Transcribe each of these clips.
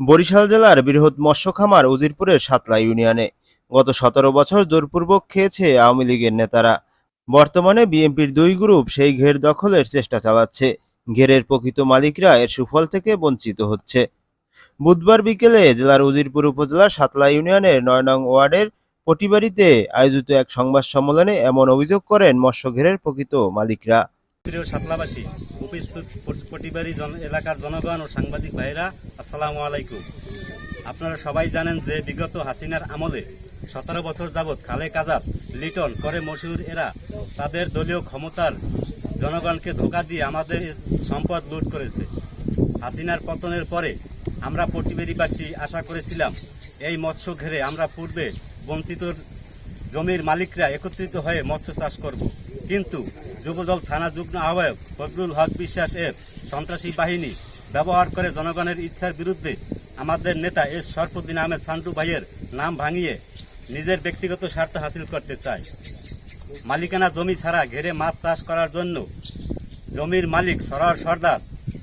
বরিশাল জেলার বৃহৎ মৎস্য খামার উজিরপুরের সাতলা ইউনিয়নে গত সতেরো বছর জোরপূর্বক খেয়েছে আওয়ামী লীগের নেতারা। বর্তমানে বিএনপির দুই গ্রুপ সেই ঘের দখলের চেষ্টা চালাচ্ছে। ঘেরের প্রকৃত মালিকরা এর সুফল থেকে বঞ্চিত হচ্ছে। বুধবার বিকেলে জেলার উজিরপুর উপজেলার সাতলা ইউনিয়নের নয় নং ওয়ার্ডের পটিবাড়িতে আয়োজিত এক সংবাদ সম্মেলনে এমন অভিযোগ করেন মৎস্য ঘেরের প্রকৃত মালিকরা। প্রিয় সাতলাবাসী উপস্থিত পটিবাড়ি এলাকার জনগণ ও সাংবাদিক ভাইরা আসসালামু আলাইকুম। আপনারা সবাই জানেন যে বিগত হাসিনার আমলে সতেরো বছর যাবৎ খালে কাজাব লিটন, করে মশুর এরা তাদের দলীয় ক্ষমতার জনগণকে ধোকা দিয়ে আমাদের সম্পদ লুট করেছে। হাসিনার পতনের পরে আমরা পটিবাড়িবাসী আশা করেছিলাম, এই মৎস্য ঘেরে আমরা পূর্বে বঞ্চিত জমির মালিকরা একত্রিত হয়ে মৎস্য চাষ করব। কিন্তু যুবদল থানা যুগ্ম আহ্বায়ক ফজলুল হক বিশ্বাস এর সন্ত্রাসী বাহিনী ব্যবহার করে জনগণের ইচ্ছার বিরুদ্ধে আমাদের নেতা এস সরফুদ্দিন আহমেদ সান্টু ভাইয়ের নাম ভাঙিয়ে নিজের ব্যক্তিগত স্বার্থ হাসিল করতে চায়। মালিকানা জমি ছাড়া ঘেরে মাছ চাষ করার জন্য জমির মালিক সরার সর্দার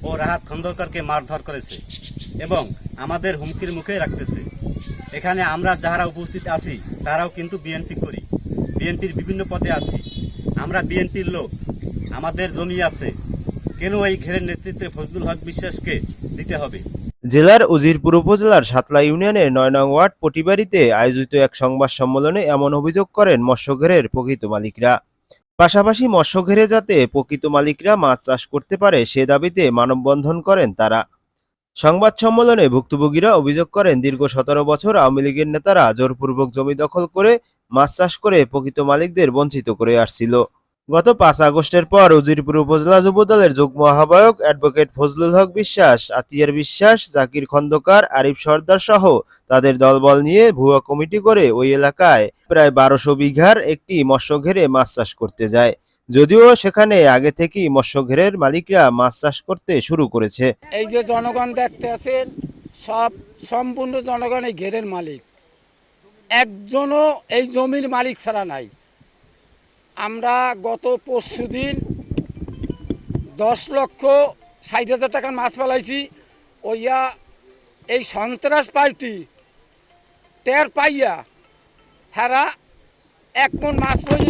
ও রাহাত খন্দকারকে মারধর করেছে এবং আমাদের হুমকির মুখে রাখতেছে। এখানে আমরা যারা উপস্থিত আছি, তারাও কিন্তু বিএনপি করি। বিএনপির বিভিন্ন পদে আছি। আমরা বিএনপির লোক, আমাদের জমি আছে। কেন এই ঘেরের নেতৃত্বে ফজলুল হক বিশ্বাসকে দিতে হবে? জেলার উজিরপুর উপজেলার সাতলা ইউনিয়নের নয় নং ওয়ার্ড পটিবাড়িতে আয়োজিত এক সংবাদ সম্মেলনে এমন অভিযোগ করেন মৎস্যঘেরের প্রকৃত মালিকরা। পাশাপাশি মৎস্যঘেরে যাতে প্রকৃত মালিকরা মাছ চাষ করতে পারে, সে দাবিতে মানববন্ধন করেন তারা। সংবাদ সম্মেলনে ভুক্তভোগীরা অভিযোগ করেন, দীর্ঘ সতেরো বছর আওয়ামী লীগের নেতারা জোরপূর্বক জমি দখল করে, মাছ চাষ করে প্রকৃত মালিকদের বঞ্চিত করে আসছিল। গত পাঁচ আগস্টের পর উজিরপুর উপজেলা যুবদলের যুগ্ম আহ্বায়ক অ্যাডভোকেট ফজলুল হক বিশ্বাস, আতিয়ার বিশ্বাস, জাকির খন্দকার, আরিফ সর্দার সহ তাদের দলবল নিয়ে ভুয়া কমিটি করে ওই এলাকায় প্রায় বারোশো বিঘার একটি মৎস্য ঘেরে মাছ চাষ করতে যায়। যদিও সেখানে আগে থেকেই মৎস্য ঘেরের মালিকরা মাছ চাষ করতে শুরু করেছে। এই যে জনগণ দেখতে আছেন, সব সম্পূর্ণ জনগণ এই ঘেরের মালিক। একজনও এই জমির মালিক ছাড়া নাই। আমরা গত পরশু দিন দশ লক্ষ ষাট হাজার টাকার মাছ ফেলাইছি। ওইয়া এই সন্ত্রাস পার্টি টের পাইয়া হেরা এক মন মাছ লই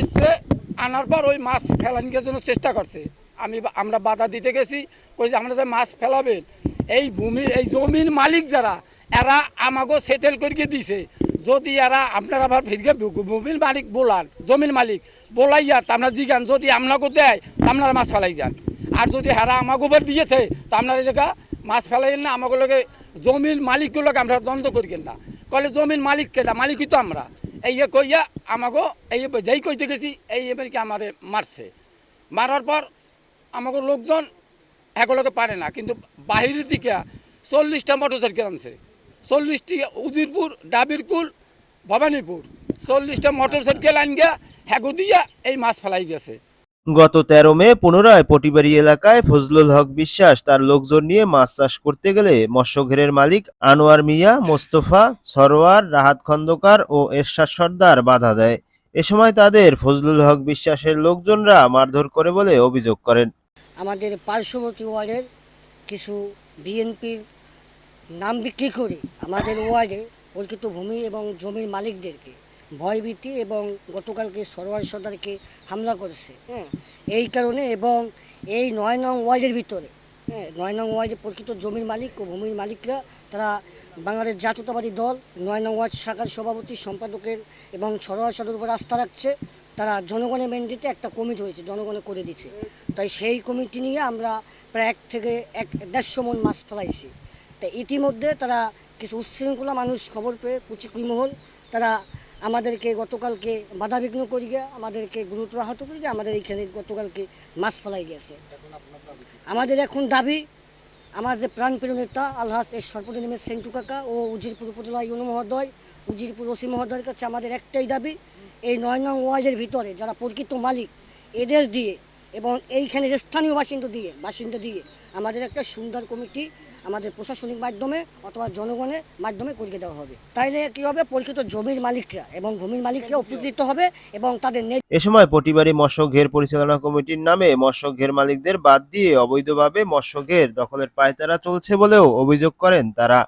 আনার পর ওই মাছ ফেলানির জন্য চেষ্টা করছে। আমি আমরা বাধা দিতে গেছি, কই যে আপনাদের মাছ ফেলাবেন এই ভূমির এই জমির মালিক যারা, এরা আমাকে সেটেল করিয়ে দিছে। যদি এরা আপনারা আবার ফিরকে ভূমির মালিক বলান জমির মালিক, বলাইয়া তা আপনার জিগান, যদি আপনাকে দেয় আপনারা মাছ ফেলাই যান। আর যদি হেরা আমাকে উপর দিয়েছে তা আপনারা জায়গা মাছ ফেলাইন না আমাকে জমির মালিকগুলোকে আমরা দ্বন্দ্ব করিয়েন না। কলে জমির মালিক কেটা মালিকই তো আমরা। এই কইয়া আমাকে এই যেই কইতে গেছি এই এবার কি আমারে মারছে। মারার পর আমাকে লোকজন এগুলোকে পারে না, কিন্তু বাহিরের দিকে চল্লিশটা মোটর সাইকেল আনছে। চল্লিশটি উজিরপুর ডাবিরকুল ভবানীপুর। চল্লিশটা মোটর সাইকেল আনগা হ্যাগো দিয়া এই মাছ ফেলাই গেছে। গত তেরো মে পুনরায় পটিবাড়ি এলাকায় ফজলুল হক বিশ্বাস তার লোকজন নিয়ে মাছ চাষ করতে গেলে মৎস্যঘেরের মালিক আনোয়ার মিয়া, মোস্তফা, সরোয়ার, রাহাত খন্দকার ও এরশাদ সর্দার বাধা দেয়। এ সময় তাদের ফজলুল হক বিশ্বাসের লোকজনরা মারধর করে বলে অভিযোগ করেন। আমাদের পার্শ্ববর্তী ওয়ার্ডের কিছু বিএনপির নাম বিক্রি করে আমাদের ওয়ার্ডে প্রকৃত ভূমি এবং জমির মালিকদেরকে ভয়ভীতি এবং গতকালকে সরোয়ার সর্দারকে হামলা করেছে হ্যাঁ? এই কারণে এবং এই নয় নং ওয়ার্ডের ভিতরে হ্যাঁ? নয় নং ওয়ার্ডে প্রকৃত জমির মালিক ও ভূমির মালিকরা তারা বাংলাদেশ জাতীয়তাবাদী দল, নয় নং ওয়ার্ড শাখার সভাপতি, সম্পাদকের এবং সরোয়ার সর্দার উপর আস্থা রাখছে। তারা জনগণের ম্যান্ডেটে একটা কমিটি হয়েছে, জনগণে করে দিচ্ছে তাই সেই কমিটি নিয়ে আমরা প্রায় এক থেকে এক, দেড়শো মন মাছ ফেলাইছি। তা ইতিমধ্যে তারা কিছু উচ্ছৃঙ্খলা মানুষ খবর পেয়ে কুচিকুইমহল তারা আমাদেরকে গতকালকে বাধা বাধাবিঘ্ন করিয়ে আমাদেরকে গুরুতর আহত করি করিয়ে আমাদের এইখানে গতকালকে মাছ ফেলাই গেছে আমাদের এখন দাবি আমাদের প্রাণপ্রিয় নেতা আলহাস এর সর্বনিমের সেন্টু কাকা ও উজিরপুর উপজেলা ইউনো মহোদয় উজিরপুর ওসি মহোদয়ের কাছে আমাদের একটাই দাবি এই নয় নং ওয়ার্ডের ভিতরে যারা প্রকৃত মালিক এদের দিয়ে এবং এইখানে স্থানীয় বাসিন্দা দিয়ে বাসিন্দা দিয়ে আমাদের একটা সুন্দর কমিটি আমাদের প্রশাসনিক মাধ্যমে অথবা জনগণের মাধ্যমে করিয়ে দেওয়া হবে। তাইলে কী হবে? প্রকৃত জমির মালিকরা এবং ভূমির মালিকরা উপকৃত হবে এবং তাদের এ সময় পটিবাড়ি মৎস্য ঘের পরিচালনা কমিটির নামে মৎস্য ঘের মালিকদের বাদ দিয়ে অবৈধভাবে মৎস্য ঘের দখলের পায়তারা চলছে বলেও অভিযোগ করেন তারা।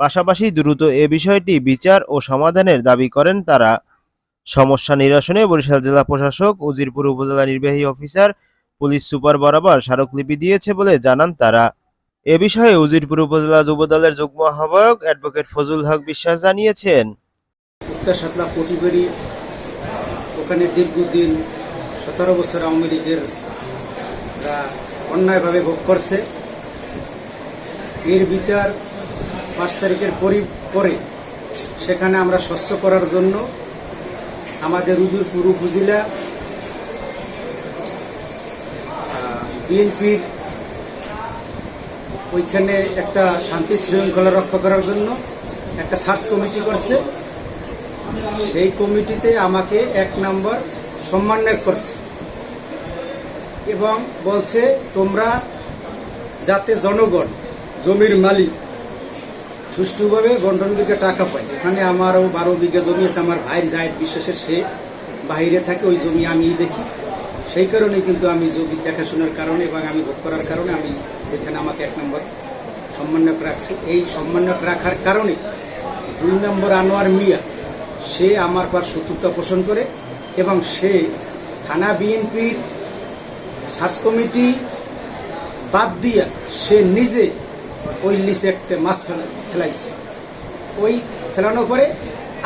পাশাপাশি দ্রুত এ বিষয়টি বিচার ও সমাধানের দাবি করেন তারা। সমস্যা নিরসনে বরিশাল জেলা প্রশাসক, উজিরপুর উপজেলা নির্বাহী অফিসার, পুলিশ সুপার বরাবর স্মারকলিপি দিয়েছে বলে জানান তারা। এ বিষয়ে উজিরপুর উপজেলা যুবদলের যুগ্ম আহ্বায়ক অ্যাডভোকেট ফজল হক বিশ্বাস জানিয়েছেন। ওখানে দীর্ঘদিন সতেরো বছর আওয়ামী লীগের অন্যায়ভাবে ভোগ করছে। এর বিচার পাঁচ তারিখের পরি- পরে সেখানে আমরা স্বচ্ছ করার জন্য আমাদের উজুরপুর উপজেলা বিএনপির ওইখানে একটা শান্তি শৃঙ্খলা রক্ষা করার জন্য একটা সার্চ কমিটি করছে। সেই কমিটিতে আমাকে এক নম্বর সম্মাননা করছে এবং বলছে, তোমরা যাতে জনগণ, জমির মালিক, সুষ্ঠুভাবে বন্টন বিঘা টাকা পায়। এখানে আমারও বারো বিঘা জমি আছে, আমার ভাইয়ের জায়েদ বিশ্বাসের সে বাইরে থাকে, ওই জমি আমি দেখি। সেই কারণে কিন্তু আমি জমি দেখাশোনার কারণে এবং আমি ভোগ করার কারণে আমি এখানে আমাকে এক নম্বর সম্মানক রাখছি এই সম্মানক রাখার কারণে দুই নম্বর আনোয়ার মিয়া, সে আমার পর শত্রুতা পোষণ করে এবং সে থানা বিএনপির সার্চ কমিটি বাদ দিয়া সে নিজে ওই লিসে একটা মাছ ফেলা, ফেলাইছে। ওই ফেলানোর পরে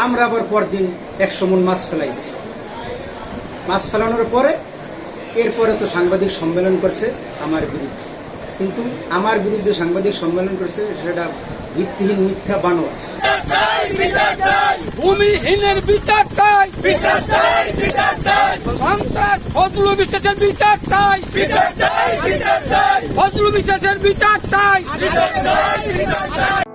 আমরা আবার পরদিন একশো মন মাছ ফেলাইছি। মাছ ফেলানোর পরে এরপরে তো সাংবাদিক সম্মেলন করছে আমার বিরুদ্ধে। কিন্তু আমার বিরুদ্ধে সাংবাদিক সম্মেলন করছে সেটা ভিত্তিহীন মিথ্যা বানোয়া ভূমিহীনের বিচার চাই। বিচার চাই বিচার চাই। সন্ত্রাস ফজলু বিশ্বাসের বিচার চাই। বিচার চাই বিচার চাই। ফজলু বিশ্বাসের বিচার চাই। বিচার চাই বিচার চাই।